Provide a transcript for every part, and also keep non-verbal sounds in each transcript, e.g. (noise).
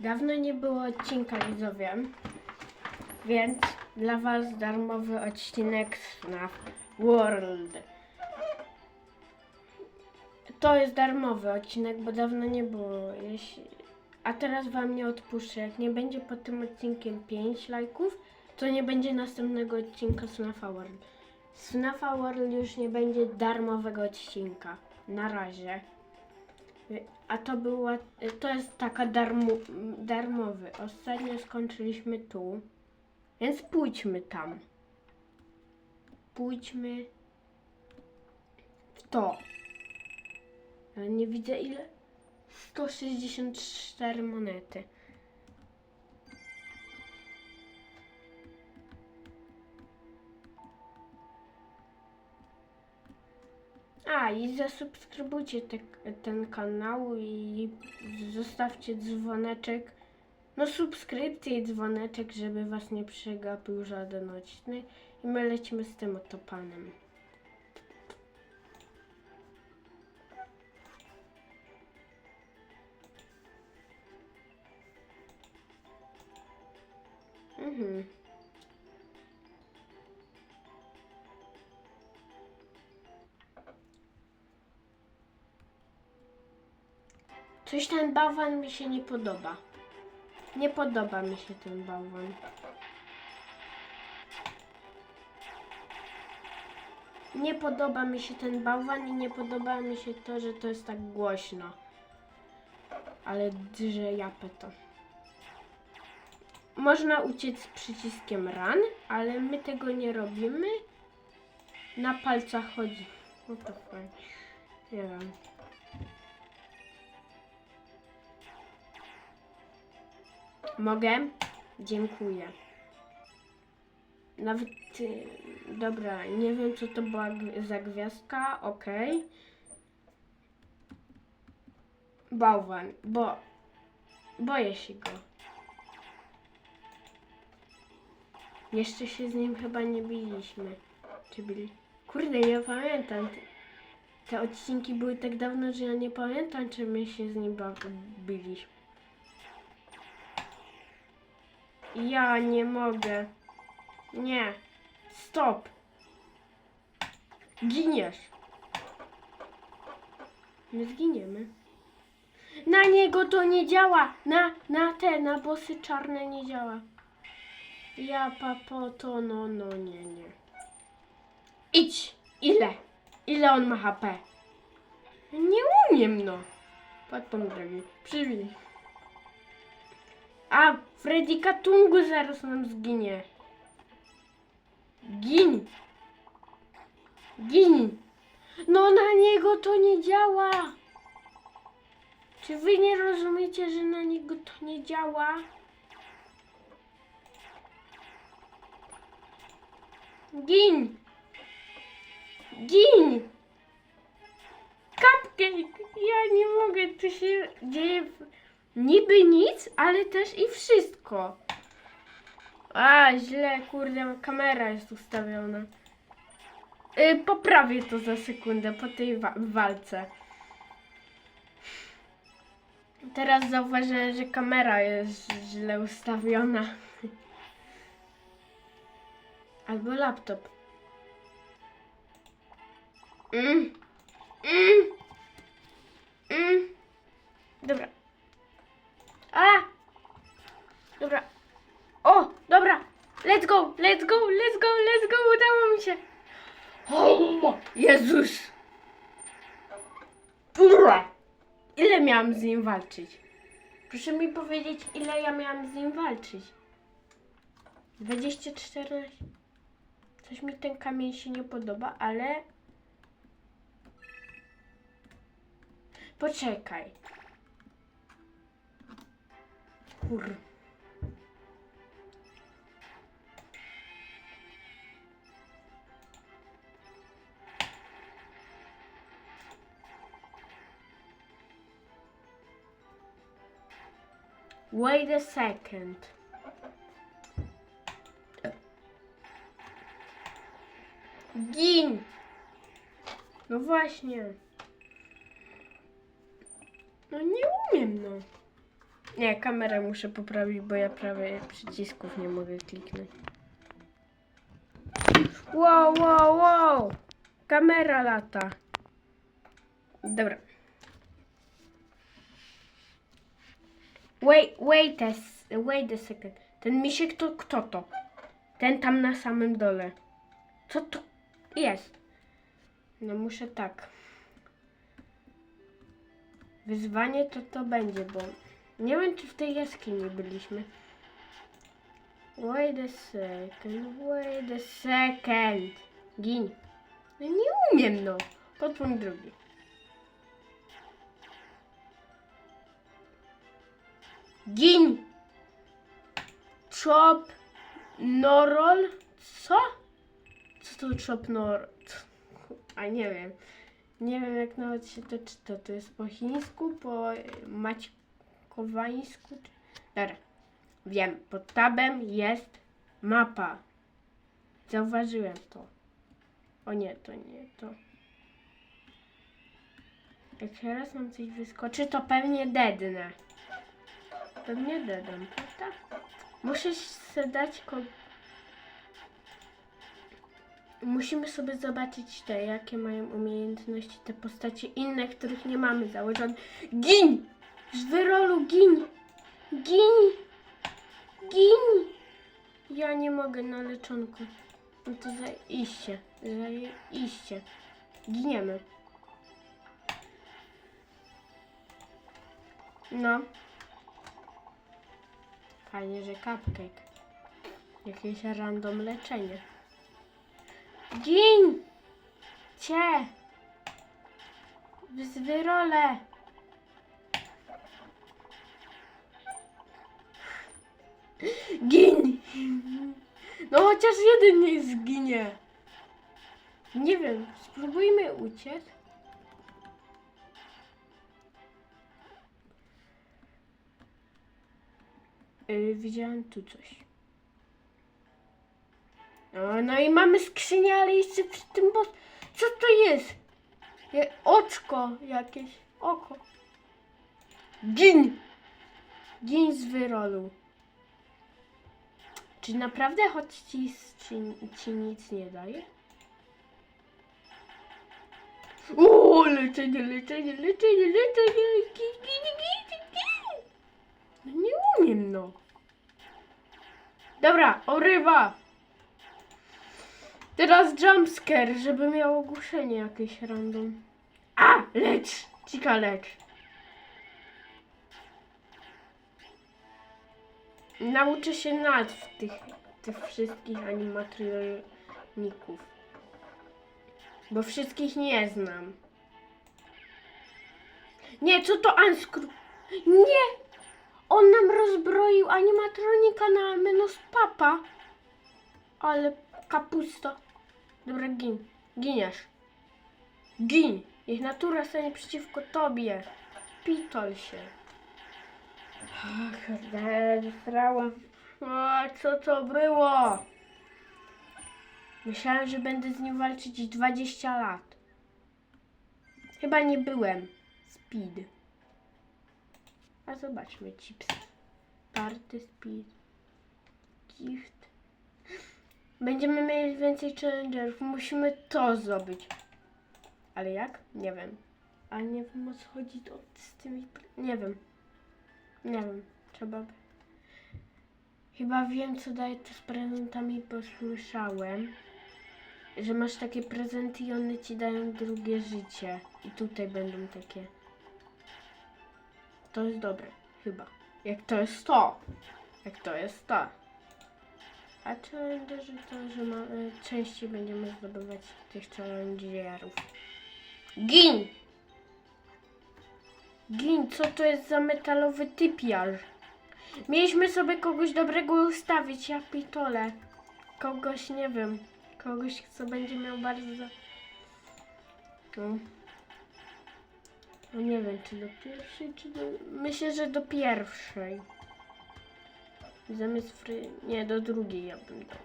Dawno nie było odcinka widzowie, więc dla Was darmowy odcinek FNAF World. To jest darmowy odcinek, bo dawno nie było. Jeśli... A teraz Wam nie odpuszczę. Jak nie będzie pod tym odcinkiem 5 lajków, to nie będzie następnego odcinka FNAF World. Z World już nie będzie darmowego odcinka. Na razie. A to była, to jest taka darmo, darmowy. Ostatnio skończyliśmy tu, więc pójdźmy tam. Pójdźmy w to. Ja nie widzę ile. 164 monety. I zasubskrybujcie te, ten kanał i zostawcie dzwoneczek. No subskrypcję i dzwoneczek, żeby was nie przegapił żaden odcinek. I my lecimy z tym oto panem. Mhm. Coś ten bałwan mi się nie podoba. Nie podoba mi się ten bałwan. Nie podoba mi się ten bałwan i nie podoba mi się to, że to jest tak głośno. Ale drze japę to. Można uciec przyciskiem run, ale my tego nie robimy. Na palcach chodzi. What the fuck? Nie wiem. Mogę? Dziękuję. Nawet. y, Dobra, nie wiem co to była za gwiazdka. Okej. Bałwan, bo. Boję się go. Jeszcze się z nim chyba nie biliśmy. Czy byli? Kurde, ja pamiętam. Te, odcinki były tak dawno, że ja nie pamiętam, czy my się z nim biliśmy. Ja nie mogę. Nie. Stop. Giniesz. My zginiemy. Na niego to nie działa. Na, na te, na bossy czarne nie działa. Ja papo to no, no nie, nie. Idź. Ile? Ile on ma HP? Nie umiem no. Patrz pan drogi. A, Freddy Katungu zaraz nam zginie. Gin! Gin! No na niego to nie działa! Czy wy nie rozumiecie, że na niego to nie działa? Gin! Gin! Cupcake! Ja nie mogę, tu się dzieje w- niby nic, ale też i wszystko. A, źle, kurde, kamera jest ustawiona. Y, poprawię to za sekundę po tej wa- walce. Teraz zauważyłem, że kamera jest źle ustawiona. (laughs) Albo laptop. Mm. Mm. Mm. Dobra. Let's go, let's go, let's go. Udało mi się. O, Jezus. Ura. Ile miałam z nim walczyć? Proszę mi powiedzieć, ile ja miałam z nim walczyć. 24. Coś mi ten kamień się nie podoba, ale... Poczekaj. Kur... Wait a second. Gin! No właśnie. No nie umiem, no. Nie, kamerę muszę poprawić, bo ja prawie przycisków nie mogę kliknąć. Wow, wow, wow! Kamera lata. Dobra. Wait, wait a, wait a second. Ten misiek to kto to? Ten tam na samym dole. Co to jest? No muszę tak. Wyzwanie to to będzie, bo nie wiem czy w tej jaskini byliśmy. Wait a second, wait a second. Gin. No nie umiem no. Podpunkt drugi. Gin. Chop. Norol. Co? Co to chop nor... A nie wiem. Nie wiem jak nawet się to czyta. To jest po chińsku, po maćkowańsku. Dobra. Wiem. Pod tabem jest mapa. Zauważyłem to. O nie, to nie to. Jak teraz nam coś wyskoczy, to pewnie dednę. Pewnie dedam, prawda? Muszę sobie dać ko... Musimy sobie zobaczyć te, jakie mają umiejętności te postacie inne, których nie mamy założonych. Gin! Z wyrolu gin! Gin! Gin! Ja nie mogę na leczonku. No to zaiście, zaiście. Giniemy. No. Fajnie, że cupcake. Jakieś random leczenie. Gin! Cie! Z wyrole! Gin! No chociaż jeden nie zginie. Nie wiem, spróbujmy uciec. Yy, widziałem tu coś. O, no i mamy skrzynię, ale jeszcze przy tym boss... Co to jest? Je, oczko jakieś. Oko. Gin! Gin z wyrolu. Czy naprawdę choć ci, ci, ci nic nie daje? O, leczenie, leczenie, leczenie, leczenie. No umiem, no. Dobra, orywa. Teraz jumpscare, żeby miał ogłuszenie jakieś random. A, lecz! Cika, lecz. Nauczę się nazw tych, tych wszystkich animatroników. Bo wszystkich nie znam. Nie, co to Anskru? Nie! On nam rozbroił animatronika na Menos Papa. Ale kapusta. Dobra, gin. Giniesz. Gin. Niech natura stanie przeciwko tobie. Pitol się. Ach, kurde, zesrałam. A, co to było? Myślałem, że będę z nim walczyć 20 lat. Chyba nie byłem. Speed. A zobaczmy, chips. Party speed. Gift. Będziemy mieli więcej challengerów. Musimy to zdobyć. Ale jak? Nie wiem. A nie wiem o co chodzi to z tymi... Nie wiem. Nie wiem. Trzeba... Chyba wiem co daje to z prezentami, bo słyszałem, że masz takie prezenty i one ci dają drugie życie. I tutaj będą takie. To jest dobre. Chyba. Jak to jest to. Jak to jest to. A challengerzy to, że y, częściej będziemy zdobywać tych challengerów. Gin! Gin, co to jest za metalowy typiarz? Mieliśmy sobie kogoś dobrego ustawić, ja pitole. Kogoś, nie wiem, kogoś, kto będzie miał bardzo... No. No nie wiem, czy do pierwszej, czy do... Myślę, że do pierwszej. Zamiast fry... Nie, do drugiej ja bym dał.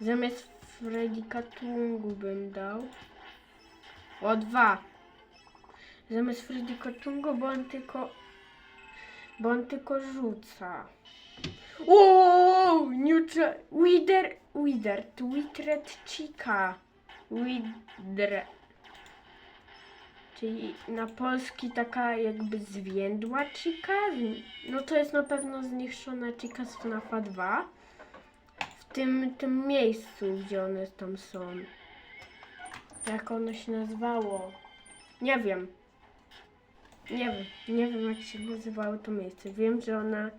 Zamiast Freddy Katungu bym dał. O, dwa. Zamiast Freddy Kotungo, bo on tylko... Bo on tylko rzuca. O, Newtra... Wither... Wither... Twitred Chica. Wither... Czyli na polski taka jakby zwiędła chica. No to jest na pewno zniszczona chica z FNAFa 2. W tym, tym miejscu, gdzie one tam są. Jak ono się nazywało? Nie wiem. Nie wiem. Nie wiem jak się nazywało to miejsce. Wiem, że ona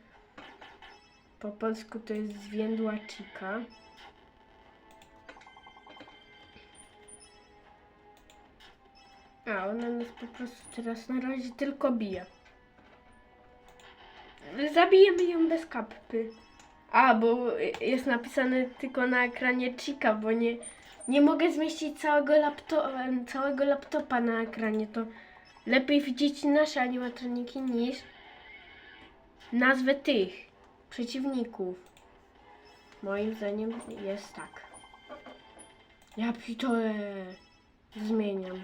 po polsku to jest zwiędła chica. A, ona nas po prostu teraz na razie tylko bije. Zabijemy ją bez kapy. A, bo jest napisane tylko na ekranie Chica, bo nie, nie mogę zmieścić całego, lapto, całego laptopa na ekranie. To lepiej widzieć nasze animatroniki niż nazwę tych przeciwników. Moim zdaniem jest tak. Ja pitole zmieniam.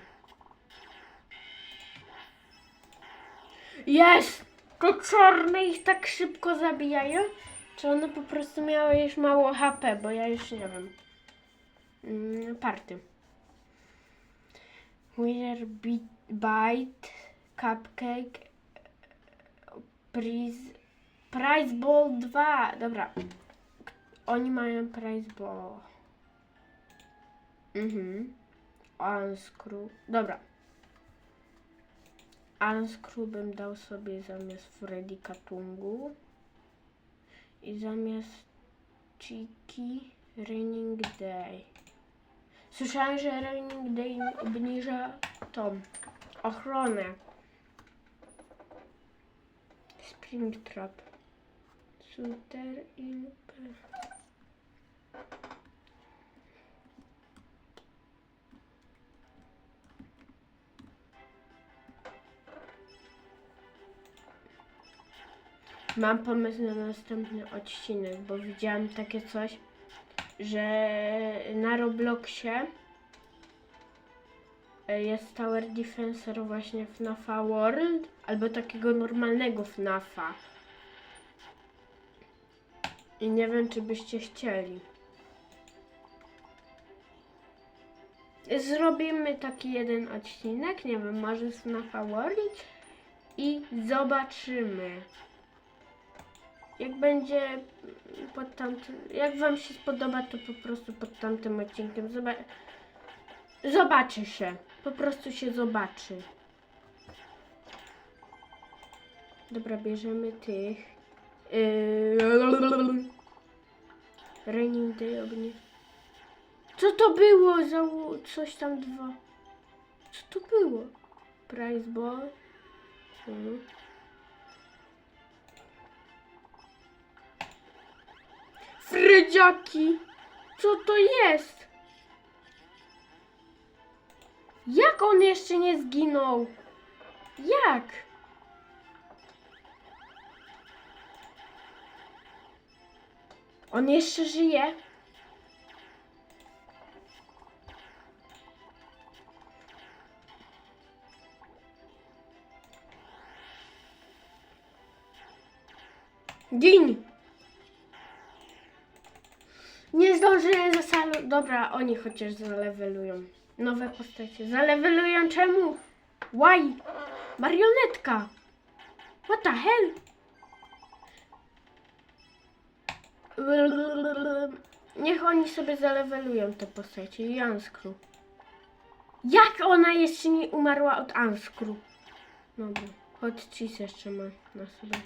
Jest! To czarne ich tak szybko zabijają? Czy one po prostu miały już mało HP, bo ja już nie wiem. Mm, party. Winner Bite, Cupcake, Prize, Prize Ball 2. Dobra. Oni mają Prize Ball. Mhm. Unscrew. Dobra. Unscrew bym dał sobie zamiast Freddy Katungu. I zamiast Chiki Raining Day. Słyszałem, że Raining Day obniża tą ochronę. Springtrap. Shooter i... Mam pomysł na następny odcinek, bo widziałam takie coś, że na Robloxie e, jest Tower Defensor właśnie FNAFa World, albo takiego normalnego FNAFa. I nie wiem, czy byście chcieli. Zrobimy taki jeden odcinek, nie wiem, może FNAFa World i zobaczymy. Jak będzie pod tamtym, jak wam się spodoba, to po prostu pod tamtym odcinkiem zoba zobaczy się. Po prostu się zobaczy. Dobra, bierzemy tych. Yy... Raining Day obnie. Co to było za coś tam dwa? Co to było? Price ball. Mhm. Frydziaki! Co to jest? Jak on jeszcze nie zginął? Jak? On jeszcze żyje? Gin! Nie zdążyłem za salą. Dobra, oni chociaż zalewelują. Nowe postacie. Zalewelują czemu? Why? Marionetka! What the hell? Niech oni sobie zalewelują te postacie. I Anskru. Jak ona jeszcze nie umarła od Anskru? Dobra. Hot cheese jeszcze ma na sobie.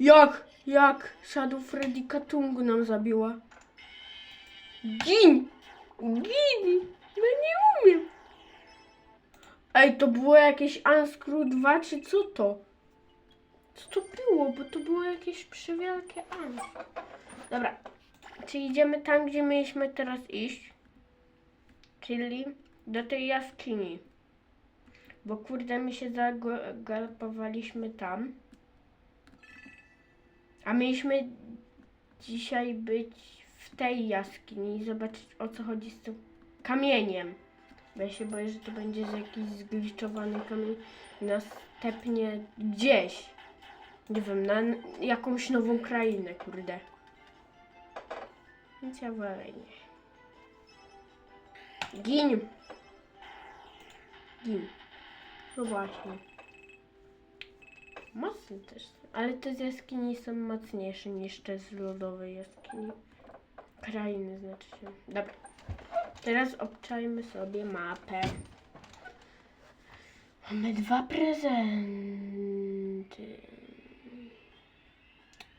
Jak? Jak? Shadow Freddy Katungu nam zabiła. Gin! Gin! No nie umiem. Ej, to było jakieś Unscrew 2 czy co to? Co to było? Bo to było jakieś przewielkie Ans. Dobra. Czy idziemy tam, gdzie mieliśmy teraz iść? Czyli do tej jaskini. Bo kurde, my się zagalopowaliśmy tam. A mieliśmy dzisiaj być w tej jaskini i zobaczyć o co chodzi z tym kamieniem. Bo ja się boję, że to będzie z jakiś zgliczowany kamień następnie gdzieś. Nie wiem, na jakąś nową krainę, kurde. Więc ja wolę nie. Gin! Gin. No właśnie. Mocne też. Ale te z jaskini są mocniejsze niż te z lodowej jaskini. Krainy znaczy się. Dobra. Teraz obczajmy sobie mapę. Mamy dwa prezenty.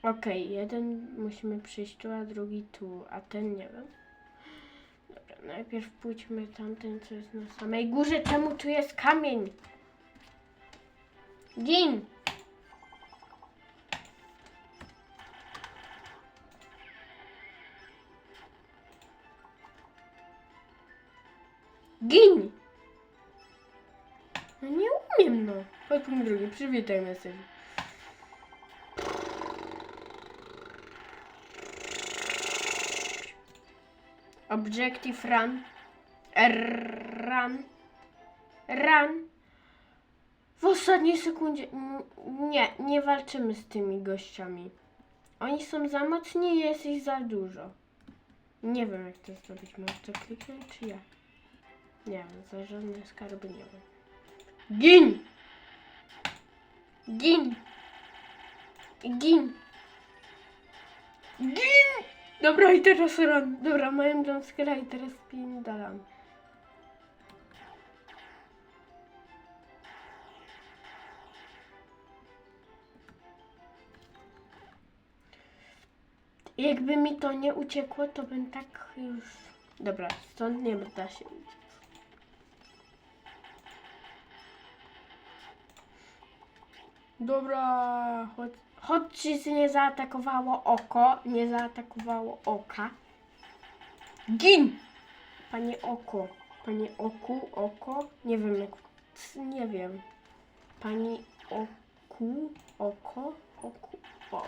Okej, jeden musimy przyjść tu, a drugi tu, a ten nie wiem. Dobra, najpierw pójdźmy tamten, co jest na samej górze. Czemu tu jest kamień? Gin! No nie umiem, no. Chodź punkt drugi, przywitaj sobie. Objective run. R- Run. Run. W ostatniej sekundzie. Nie, nie walczymy z tymi gościami. Oni są za mocni jest ich za dużo. Nie wiem jak to zrobić. Może to kliknąć czy ja? Nie wiem, za żadne skarby nie wiem. Gin! Gin! Gin! Gin! Dobra, i teraz run. Dobra, mają jumpscare'a i teraz pindalam. Jakby mi to nie uciekło, to bym tak już... Dobra, stąd nie da się uciec. Dobra, chodź, chodź ci nie zaatakowało oko, nie zaatakowało oka. Gin! Panie oko, panie oku, oko, nie wiem jak, nie wiem. Pani oku, oko, oku, o.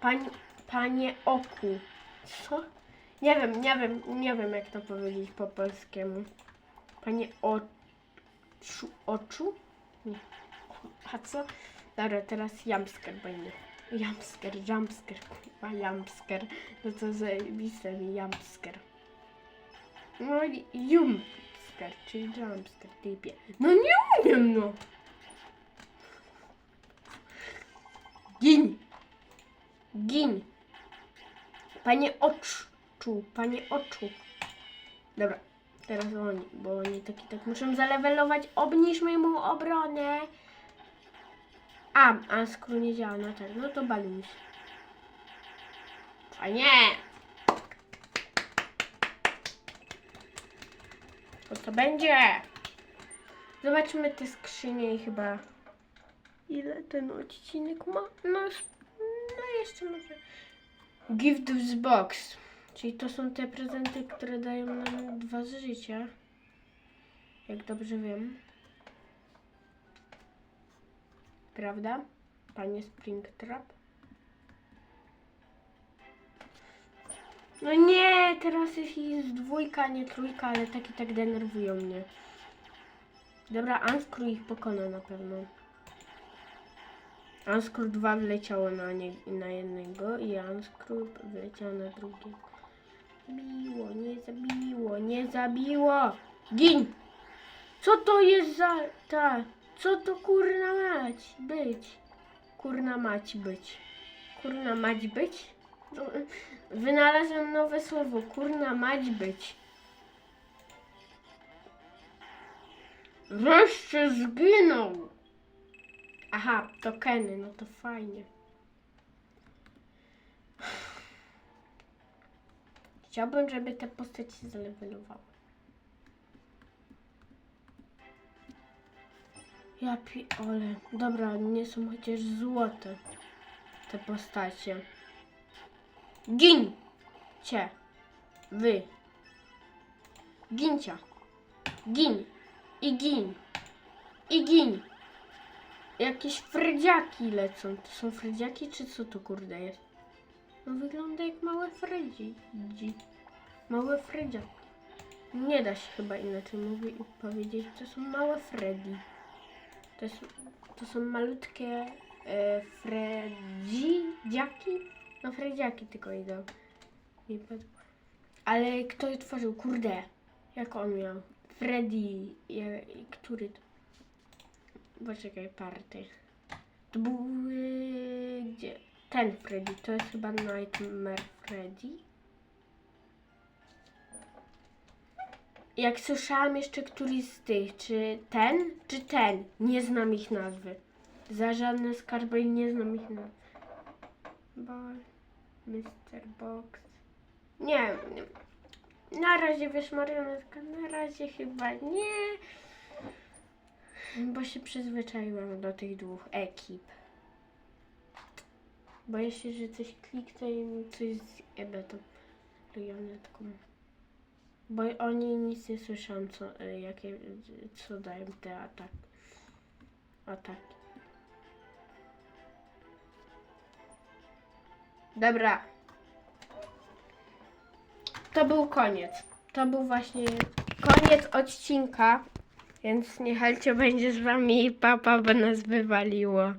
Pani, panie oku. Co? Nie wiem, nie wiem, nie wiem jak to powiedzieć po polskiemu. Panie oczu, oczu? Nie. A co? Dobra, teraz jumpscare będzie. Jumpscare, jumpscare, kurwa, jumpscare. No to zajebiste mi jumpscare. No i jumpscare, czyli jumpscare, typie. No nie umiem, no. Gin. Gin. Panie oczu, panie oczu. Dobra, teraz oni, bo oni tak i tak muszą zalewelować. Obniżmy mu obronę. A, a skoro nie działa, no tak, no to balun. Fajnie! To co będzie? Zobaczmy te skrzynie i chyba... Ile ten odcinek ma? No, no jeszcze może... Gift box. Czyli to są te prezenty, które dają nam dwa z życia. Jak dobrze wiem. Prawda? Panie Springtrap? No nie, teraz jest ich dwójka, nie trójka, ale tak i tak denerwują mnie. Dobra, Anskru ich pokona na pewno. Anskru 2 wleciało na, nie, na jednego i Anskru wleciał na drugiego. Zabiło, nie zabiło, nie zabiło! Gin! Co to jest za ta? Co to kurna mać być? Kurna mać być. Kurna mać być? No, Wynalazłem nowe słowo. Kurna mać być. Wreszcie zginął! Aha, tokeny, no to fajnie. Chciałbym, żeby te postaci zalewelowały. Ja pi... ole. Dobra, nie są chociaż złote te postacie. Gin! Cie. Wy. Gincia. Gin. I gin. I gin. Jakieś frydziaki lecą. To są frydziaki, czy co to kurde jest? No wygląda jak małe frydzi. Małe frydziaki. Nie da się chyba inaczej mówi, powiedzieć. To są małe Freddy. To, jest, to są malutkie e, Fredziaki? No Fredziaki tylko idą. Mi padło. Ale kto je tworzył? Kurde. Jak on miał? Freddy. Je, który to? Poczekaj, party. To był... e, gdzie? Ten Freddy. To jest chyba Nightmare Freddy. Jak słyszałam jeszcze któryś z tych, czy ten, czy ten, nie znam ich nazwy. Za żadne skarby nie znam ich nazwy. Boy, Mr. Box. Nie, nie. Na razie wiesz marionetka, na razie chyba nie. Bo się przyzwyczaiłam do tych dwóch ekip. Boję się, że coś kliknę i coś zjebę tą marionetką. Bo oni nic nie słyszą, co, y, jakie, co dają te atak, ataki. Dobra. To był koniec. To był właśnie koniec odcinka. Więc niechajcie będzie z wami papa, bo nas wywaliło.